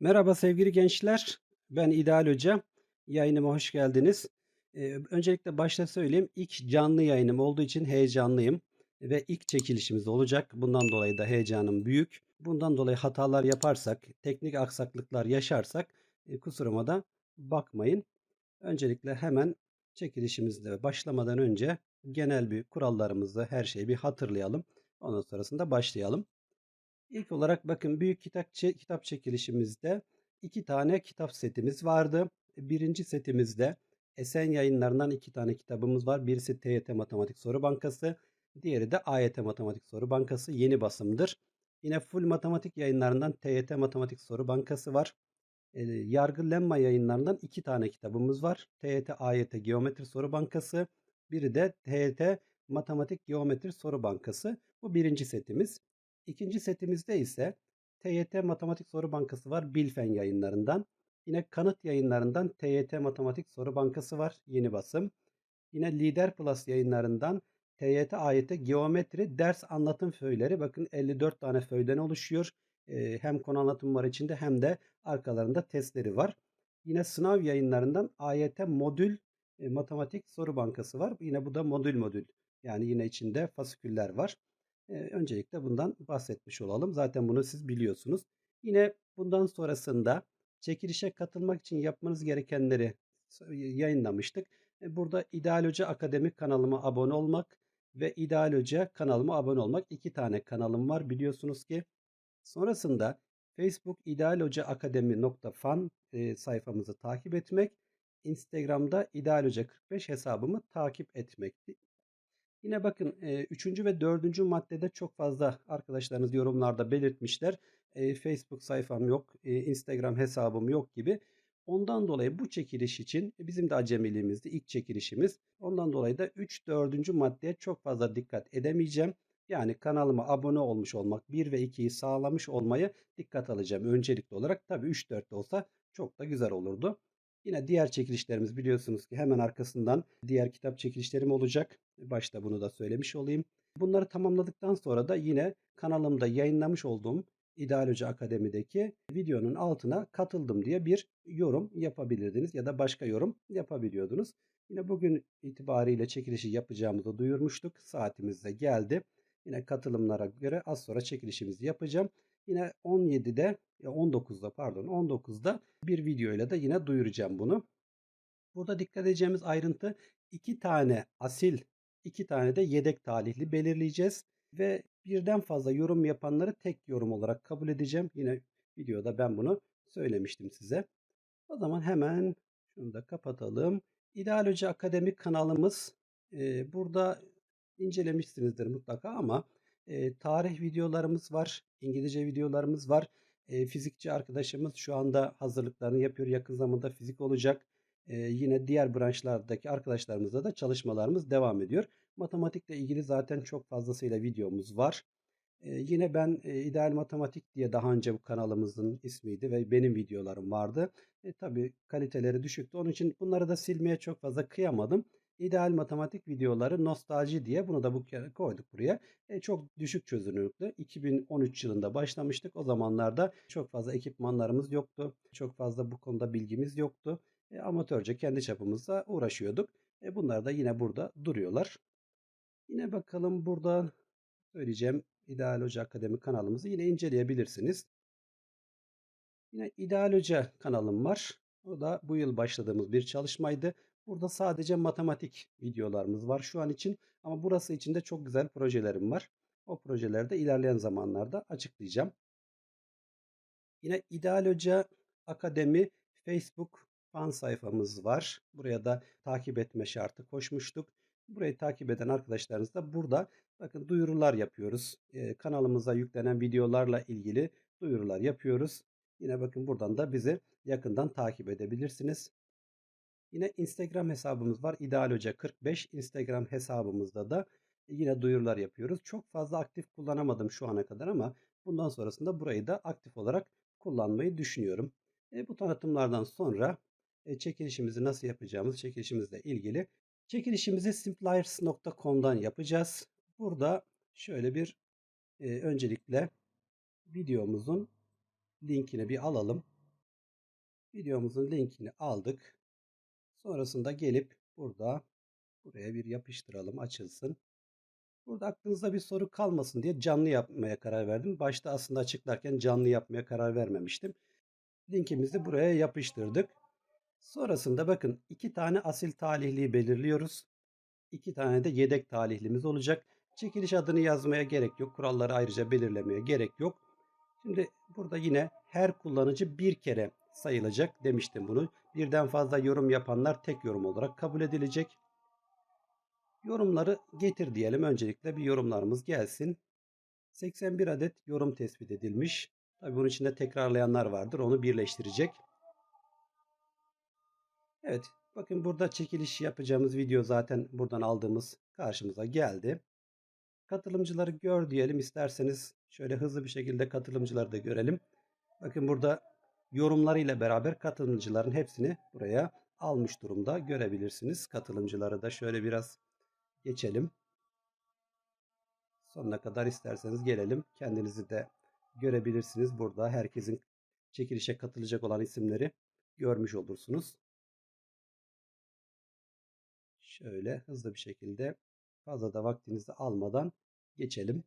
Merhaba sevgili gençler. Ben İdeal Hoca. Yayınıma hoş geldiniz. Eee, öncelikle başta söyleyeyim. İlk canlı yayınım olduğu için heyecanlıyım ve ilk çekilişimiz olacak. Bundan dolayı da heyecanım büyük. Bundan dolayı hatalar yaparsak, teknik aksaklıklar yaşarsak e, kusuruma da bakmayın. Öncelikle hemen çekilişimizle başlamadan önce genel bir kurallarımızı, her şeyi bir hatırlayalım. Ondan sonrasında başlayalım. İlk olarak bakın büyük kitap, kitap çekilişimizde iki tane kitap setimiz vardı. Birinci setimizde Esen yayınlarından iki tane kitabımız var. Birisi TYT Matematik Soru Bankası, diğeri de AYT Matematik Soru Bankası yeni basımdır. Yine Full Matematik yayınlarından TYT Matematik Soru Bankası var. E, Yargı Lemma yayınlarından iki tane kitabımız var. TYT AYT Geometri Soru Bankası, biri de TYT Matematik Geometri Soru Bankası. Bu birinci setimiz. İkinci setimizde ise TYT Matematik Soru Bankası var Bilfen yayınlarından. Yine Kanıt yayınlarından TYT Matematik Soru Bankası var yeni basım. Yine Lider Plus yayınlarından TYT AYT Geometri Ders Anlatım Föyleri. Bakın 54 tane föyden oluşuyor. Ee, hem konu anlatım var içinde hem de arkalarında testleri var. Yine sınav yayınlarından AYT Modül e, Matematik Soru Bankası var. Yine bu da modül modül. Yani yine içinde fasiküller var. Öncelikle bundan bahsetmiş olalım. Zaten bunu siz biliyorsunuz. Yine bundan sonrasında çekilişe katılmak için yapmanız gerekenleri yayınlamıştık. E, burada İdeal Hoca Akademi kanalıma abone olmak ve İdeal Hoca kanalıma abone olmak. iki tane kanalım var biliyorsunuz ki. Sonrasında Facebook İdeal Hoca Akademi.fan e, sayfamızı takip etmek. Instagram'da İdeal Hoca 45 hesabımı takip etmek. Yine bakın e, üçüncü ve dördüncü maddede çok fazla arkadaşlarınız yorumlarda belirtmişler. E, Facebook sayfam yok, e, Instagram hesabım yok gibi. Ondan dolayı bu çekiliş için bizim de acemiliğimizdi ilk çekilişimiz. Ondan dolayı da 3 4. maddeye çok fazla dikkat edemeyeceğim. Yani kanalıma abone olmuş olmak 1 ve 2'yi sağlamış olmayı dikkat alacağım öncelikli olarak. Tabii 3 4 de olsa çok da güzel olurdu. Yine diğer çekilişlerimiz biliyorsunuz ki hemen arkasından diğer kitap çekilişlerim olacak. Başta bunu da söylemiş olayım. Bunları tamamladıktan sonra da yine kanalımda yayınlamış olduğum İdeal Akademi'deki videonun altına katıldım diye bir yorum yapabilirdiniz ya da başka yorum yapabiliyordunuz. Yine bugün itibariyle çekilişi yapacağımızı duyurmuştuk. Saatimiz de geldi. Yine katılımlara göre az sonra çekilişimizi yapacağım. Yine 17'de 19'da pardon 19'da bir video ile de yine duyuracağım bunu. Burada dikkat edeceğimiz ayrıntı iki tane asil, iki tane de yedek talihli belirleyeceğiz ve birden fazla yorum yapanları tek yorum olarak kabul edeceğim. Yine videoda ben bunu söylemiştim size. O zaman hemen şunu da kapatalım. İdeal Hoca Akademi kanalımız e, burada incelemişsinizdir mutlaka ama e, tarih videolarımız var, İngilizce videolarımız var. E, fizikçi arkadaşımız şu anda hazırlıklarını yapıyor. Yakın zamanda fizik olacak. Yine diğer branşlardaki arkadaşlarımızla da çalışmalarımız devam ediyor. Matematikle ilgili zaten çok fazlasıyla videomuz var. Yine ben e, İdeal Matematik diye daha önce bu kanalımızın ismiydi ve benim videolarım vardı. E, tabii kaliteleri düşüktü. Onun için bunları da silmeye çok fazla kıyamadım. İdeal matematik videoları nostalji diye bunu da bu koyduk buraya. E, çok düşük çözünürlüklü. 2013 yılında başlamıştık. O zamanlarda çok fazla ekipmanlarımız yoktu. Çok fazla bu konuda bilgimiz yoktu. E, amatörce kendi çapımızda uğraşıyorduk. E, bunlar da yine burada duruyorlar. Yine bakalım burada söyleyeceğim İdeal Hoca Akademi kanalımızı yine inceleyebilirsiniz. Yine İdeal Hoca kanalım var. O da bu yıl başladığımız bir çalışmaydı. Burada sadece matematik videolarımız var şu an için ama burası için de çok güzel projelerim var. O projeleri de ilerleyen zamanlarda açıklayacağım. Yine İdeal Hoca Akademi Facebook fan sayfamız var. Buraya da takip etme şartı koşmuştuk. Burayı takip eden arkadaşlarınız da burada bakın duyurular yapıyoruz. Ee, kanalımıza yüklenen videolarla ilgili duyurular yapıyoruz. Yine bakın buradan da bizi yakından takip edebilirsiniz. Yine Instagram hesabımız var. İdeal Hoca 45 Instagram hesabımızda da yine duyurular yapıyoruz. Çok fazla aktif kullanamadım şu ana kadar ama bundan sonrasında burayı da aktif olarak kullanmayı düşünüyorum. E, bu tanıtımlardan sonra çekilişimizi nasıl yapacağımız çekilişimizle ilgili çekilişimizi simpliers.com'dan yapacağız. Burada şöyle bir e, öncelikle videomuzun linkini bir alalım. Videomuzun linkini aldık. Sonrasında gelip burada buraya bir yapıştıralım açılsın. Burada aklınızda bir soru kalmasın diye canlı yapmaya karar verdim. Başta aslında açıklarken canlı yapmaya karar vermemiştim. Linkimizi buraya yapıştırdık. Sonrasında bakın iki tane asil talihliyi belirliyoruz. İki tane de yedek talihlimiz olacak. Çekiliş adını yazmaya gerek yok. Kuralları ayrıca belirlemeye gerek yok. Şimdi burada yine her kullanıcı bir kere sayılacak demiştim bunu. Birden fazla yorum yapanlar tek yorum olarak kabul edilecek. Yorumları getir diyelim. Öncelikle bir yorumlarımız gelsin. 81 adet yorum tespit edilmiş. Tabii bunun içinde tekrarlayanlar vardır. Onu birleştirecek. Evet. Bakın burada çekiliş yapacağımız video zaten buradan aldığımız karşımıza geldi. Katılımcıları gör diyelim isterseniz şöyle hızlı bir şekilde katılımcıları da görelim. Bakın burada yorumlarıyla beraber katılımcıların hepsini buraya almış durumda görebilirsiniz. Katılımcıları da şöyle biraz geçelim. Sonuna kadar isterseniz gelelim. Kendinizi de görebilirsiniz. Burada herkesin çekilişe katılacak olan isimleri görmüş olursunuz. Şöyle hızlı bir şekilde fazla da vaktinizi almadan geçelim.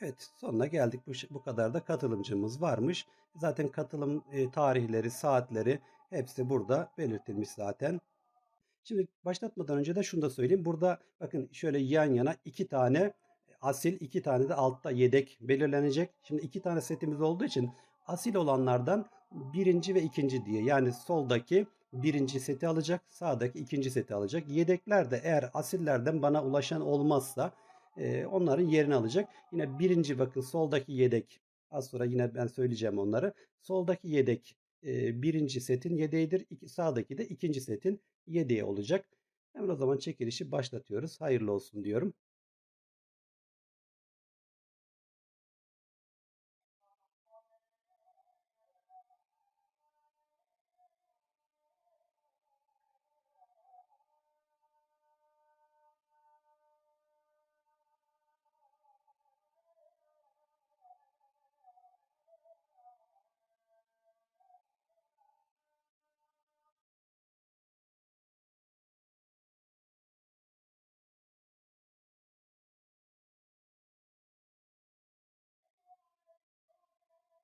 Evet sonuna geldik. Bu, bu kadar da katılımcımız varmış. Zaten katılım e, tarihleri, saatleri hepsi burada belirtilmiş zaten. Şimdi başlatmadan önce de şunu da söyleyeyim. Burada bakın şöyle yan yana iki tane asil, iki tane de altta yedek belirlenecek. Şimdi iki tane setimiz olduğu için asil olanlardan birinci ve ikinci diye yani soldaki birinci seti alacak, sağdaki ikinci seti alacak. Yedekler de eğer asillerden bana ulaşan olmazsa e, onların yerini alacak. Yine birinci bakın soldaki yedek az sonra yine ben söyleyeceğim onları. Soldaki yedek e, birinci setin yedeğidir. İki, sağdaki de ikinci setin yedeği olacak. Hemen o zaman çekilişi başlatıyoruz. Hayırlı olsun diyorum.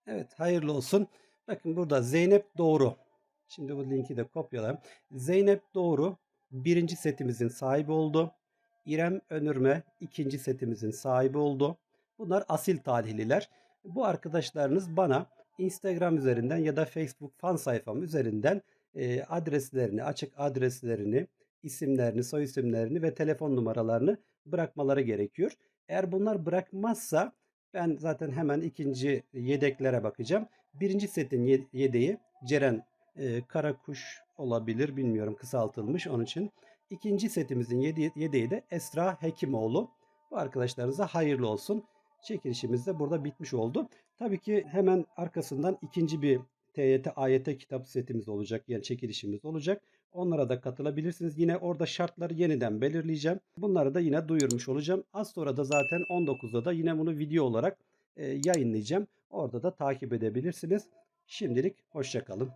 Evet hayırlı olsun. Bakın burada Zeynep Doğru. Şimdi bu linki de kopyalayalım. Zeynep Doğru birinci setimizin sahibi oldu. İrem Önürme ikinci setimizin sahibi oldu. Bunlar asil talihliler. Bu arkadaşlarınız bana Instagram üzerinden ya da Facebook fan sayfam üzerinden e, adreslerini, açık adreslerini, isimlerini, soy isimlerini ve telefon numaralarını bırakmaları gerekiyor. Eğer bunlar bırakmazsa ben zaten hemen ikinci yedeklere bakacağım. Birinci setin yedeği Ceren e, Karakuş olabilir bilmiyorum kısaltılmış onun için. İkinci setimizin yedeği, yedeği de Esra Hekimoğlu. Bu arkadaşlarınıza hayırlı olsun. Çekilişimiz de burada bitmiş oldu. Tabii ki hemen arkasından ikinci bir TYT AYT kitap setimiz olacak. Yani çekilişimiz olacak. Onlara da katılabilirsiniz. Yine orada şartları yeniden belirleyeceğim. Bunları da yine duyurmuş olacağım. Az sonra da zaten 19'da da yine bunu video olarak e, yayınlayacağım. Orada da takip edebilirsiniz. Şimdilik hoşçakalın.